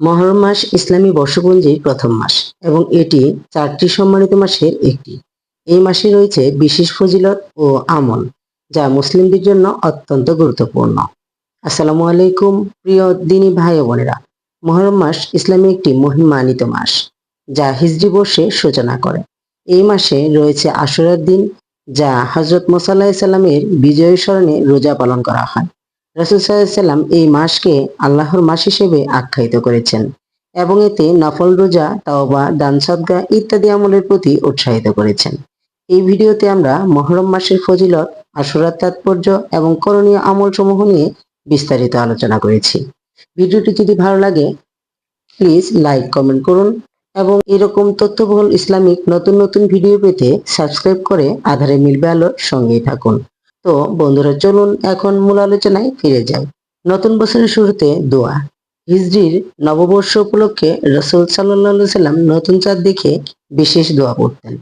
মহরম মাস ইসলামী বর্ষপঞ্জির প্রথম মাস এবং এটি চারটি সম্মানিত মাসের একটি। এই মাসে রয়েছে বিশেষ ফজিলত ও আমল, যা মুসলিমদের জন্য অত্যন্ত গুরুত্বপূর্ণ। আসসালামু আলাইকুম, প্রিয় দিনী ভাই বোনেরা। মহরম মাস ইসলামী একটি মহিমানিত মাস, যা হিজরি বর্ষে সূচনা করে। এই মাসে রয়েছে আশুরার দিন, যা হজরত মোসাল্লাহ সাল্লামের বিজয় স্মরণে রোজা পালন করা হয়। রসুল সাল্লাম এই মাসকে আল্লাহর মাস হিসেবে আখ্যায়িত করেছেন এবং এতে নফল, রোজা, তাওবা, দান সদগা ইত্যাদি আমলের প্রতি উৎসাহিত করেছেন। এই ভিডিওতে আমরা মহরম মাসের ফজিলত, আশুরার তাৎপর্য এবং করণীয় আমল সমূহ নিয়ে বিস্তারিত আলোচনা করেছি। ভিডিওটি যদি ভালো লাগে প্লিজ লাইক কমেন্ট করুন এবং এরকম তথ্যবহুল ইসলামিক নতুন নতুন ভিডিও পেতে সাবস্ক্রাইব করে আধারে মিলবে আলোর সঙ্গেই থাকুন। তো বন্ধুরা, চলুন এখন মূল আলোচনায় ফিরে যাই। নতুন বছরের শুরুতে দোয়া। হিজরির নববর্ষ উপলক্ষে রসুল সাল্লাহ সাল্লাম নতুন চাঁদ দেখে বিশেষ দোয়া পড়তেন।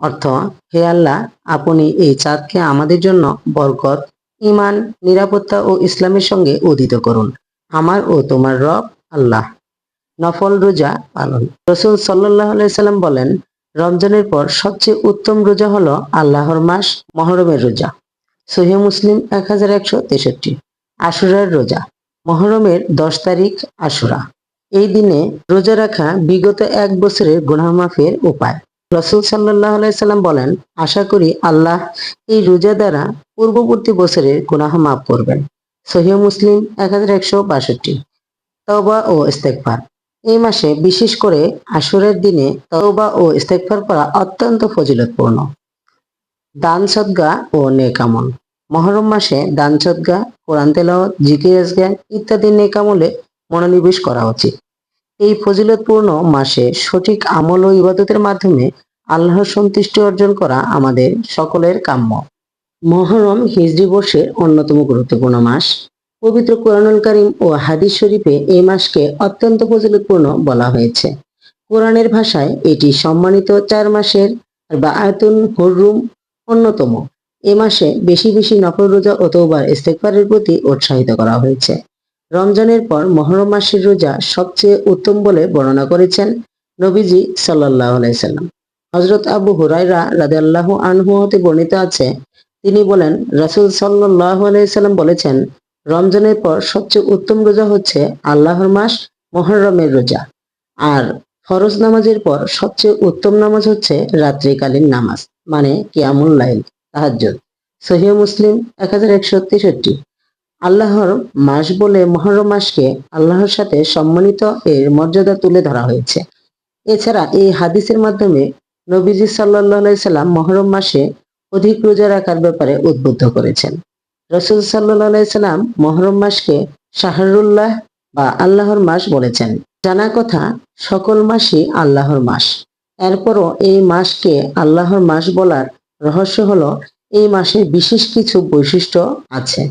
অর্থ, হে আল্লাহ, আপনি এই চাঁদকে আমাদের জন্য বরকত ইমান নিরাপত্তা ও ইসলামের সঙ্গে উদিত করুন। আমার ও তোমার রব আল্লাহ। নফল রোজা পালন। রসুল সাল্লাম বলেন, রমজানের পর সবচেয়ে উত্তম রোজা হলো আল্লাহর মাস মহরমের রোজা। সহিহ মুসলিম এক হাজার একশো তেষট্টি। আশুরার রোজা। মহরমের দশ তারিখ আশুরা। এই দিনে রোজা রাখা বিগত এক বছরের গুনাহ মাফের উপায়। রসুল সাল্লাহ সাল্লাম বলেন, আশা করি আল্লাহ এই রোজা দ্বারা পূর্ববর্তী বছরের গুনাহ মাফ করবেন। সহিহ মুসলিম এক হাজার একশো বাষট্টি। তওবা ও ইস্তেকফার এই মাসে বিশেষ করে আশুরের দিনে তওবা ও ইস্তেকফার করা অত্যন্ত ফজিলতপূর্ণ। দান সদ্গা ও নেকামল মহরম মাসে দান সদ্গা, কোরআন তেলাওয়াত, জিকির জ্ঞান ইত্যাদি নেকামলে মনোনিবেশ করা উচিত। এই ফজিলতপূর্ণ মাসে সঠিক আমল ও ইবাদতের মাধ্যমে আল্লাহর সন্তুষ্টি অর্জন করা আমাদের সকলের কাম্য। মহরম হিজরি বর্ষের অন্যতম গুরুত্বপূর্ণ মাস। পবিত্র কোরআনুল করিম ও হাদিস শরীফে এই মাসকে অত্যন্ত ফজিলতপূর্ণ বলা হয়েছে। কোরআনের ভাষায় এটি সম্মানিত চার মাসের বা আয়তুন হুররুম অন্যতম। এ মাসে বেশি বেশি নফল রোজা ও তৌবার ইস্তেকবারের প্রতি উৎসাহিত করা হয়েছে। রমজানের পর মহরম মাসের রোজা সবচেয়ে উত্তম বলে বর্ণনা করেছেন নবীজি সাল্লাহ আলাইসাল্লাম হজরত আবু হুরাইরা রাদে আল্লাহ আনহু হতে বর্ণিত আছে, তিনি বলেন, রাসুল সাল্লাহ আলাইসাল্লাম বলেছেন, রমজানের পর সবচেয়ে উত্তম রোজা হচ্ছে আল্লাহর মাস মহরমের রোজা। আর ফরজ নামাজের পর সবচেয়ে উত্তম নামাজ হচ্ছে রাত্রিকালীন নামাজ মানে কিয়ামুল লাইল। তাহাজ্জুদ। সহিহ মুসলিম এক হাজার একশো তেষট্টি। আল্লাহর মাস বলে মহরম মাসকে আল্লাহর সাথে সম্মানিত এর মর্যাদা তুলে ধরা হয়েছে। এছাড়া এই হাদিসের মাধ্যমে নবীজি সাল্লাহ সাল্লাম মহরম মাসে অধিক রোজা রাখার ব্যাপারে উদ্বুদ্ধ করেছেন। রসুল সাল্লাহ সাল্লাম মহরম মাসকে শাহরুল্লাহ বা আল্লাহর মাস বলেছেন। জানা কথা, সকল মাসই আল্লাহর মাস। এরপরও এই মাসকে আল্লাহর মাস বলার রহস্য হলো, এই মাসে বিশেষ কিছু বৈশিষ্ট্য আছে।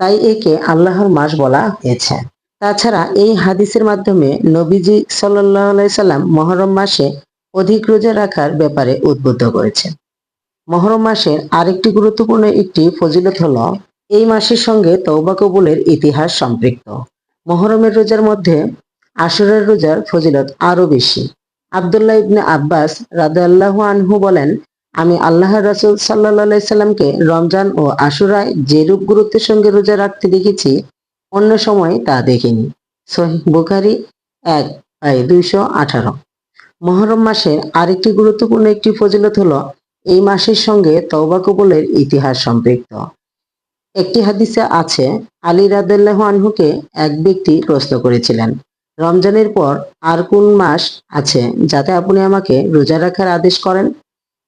তাই একে আল্লাহর মাস বলা হয়েছে। তাছাড়া এই হাদিসের মাধ্যমে নবীজি সাল্লাহ সাল্লাম মহরম মাসে অধিক রোজা রাখার ব্যাপারে উদ্বুদ্ধ করেছেন। মহরম মাসের আরেকটি গুরুত্বপূর্ণ একটি ফজিলত হল, এই মাসের সঙ্গে তৌবা কবুলের ইতিহাস সম্পৃক্ত। মহরমের রোজার মধ্যে আশুরের রোজার ফজিলত আরও বেশি। আবদুল্লাহ ইবনে আব্বাস রাদু আনহু বলেন আমি আল্লাহর রাসুল সাল্লাহ সাল্লামকে রমজান ও আশুরায় যে রূপ গুরুত্বের সঙ্গে রোজা রাখতে দেখেছি, অন্য সময় তা দেখিনি। সহিহ বুখারি এক দুইশো আঠারো। মহরম মাসের আরেকটি গুরুত্বপূর্ণ একটি ফজিলত হলো, এই মাসের সঙ্গে তওবা কবুলের ইতিহাস সম্পৃক্ত। একটি হাদিসে আছে, আলী রাদাল্লাহ আনহুকে এক ব্যক্তি প্রশ্ন করেছিলেন, রমজানের পর আর কোন মাস আছে যাতে আপনি আমাকে রোজা রাখার আদেশ করেন?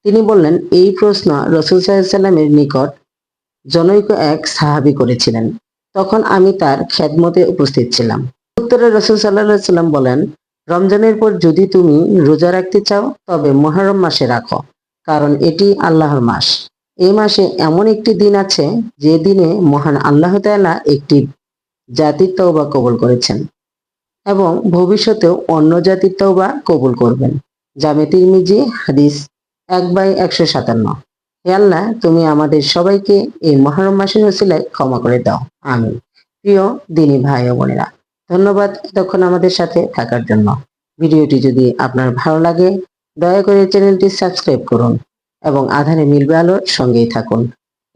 তিনি বললেন, এই প্রশ্ন রসুল সাল্লামের নিকট জনৈক এক সাহাবি করেছিলেন। তখন আমি তার খেদমতে উপস্থিত ছিলাম। উত্তরে রসুল সাল্লাহ সাল্লাম বলেন, রমজানের পর যদি তুমি রোজা রাখতে চাও, তবে মহরম মাসে রাখো, কারণ এটি আল্লাহর মাস। এই মাসে এমন একটি দিন আছে, যে দিনে মহান আল্লাহ তাআলা একটি জাতির তওবা কবুল করেছেন এবং ভবিষ্যতেও অন্য জাতির তওবা কবুল করবেন। জামে তিরমিজি, হাদিস এক বাই একশো সাতান্ন। হে আল্লাহ, তুমি আমাদের সবাইকে এই মহরম মাসের ওসিলায় ক্ষমা করে দাও। আমি প্রিয় দিনী ভাই ও বোনেরা, ধন্যবাদ এতক্ষণ আমাদের সাথে থাকার জন্য। ভিডিওটি যদি আপনার ভালো লাগে, দয়া করে চ্যানেলটি সাবস্ক্রাইব করুন এবং আধারে মিলবে আলোর সঙ্গেই থাকুন।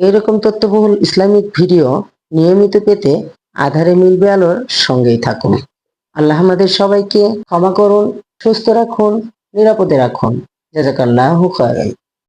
এরকম তথ্যবহুল ইসলামিক ভিডিও নিয়মিত পেতে আধারে মিলবে আলোর সঙ্গেই থাকুন। আল্লাহ আমাদের সবাইকে ক্ষমা করুন, সুস্থ রাখুন, নিরাপদে রাখুন। জাজাকাল্লাহু খায়রান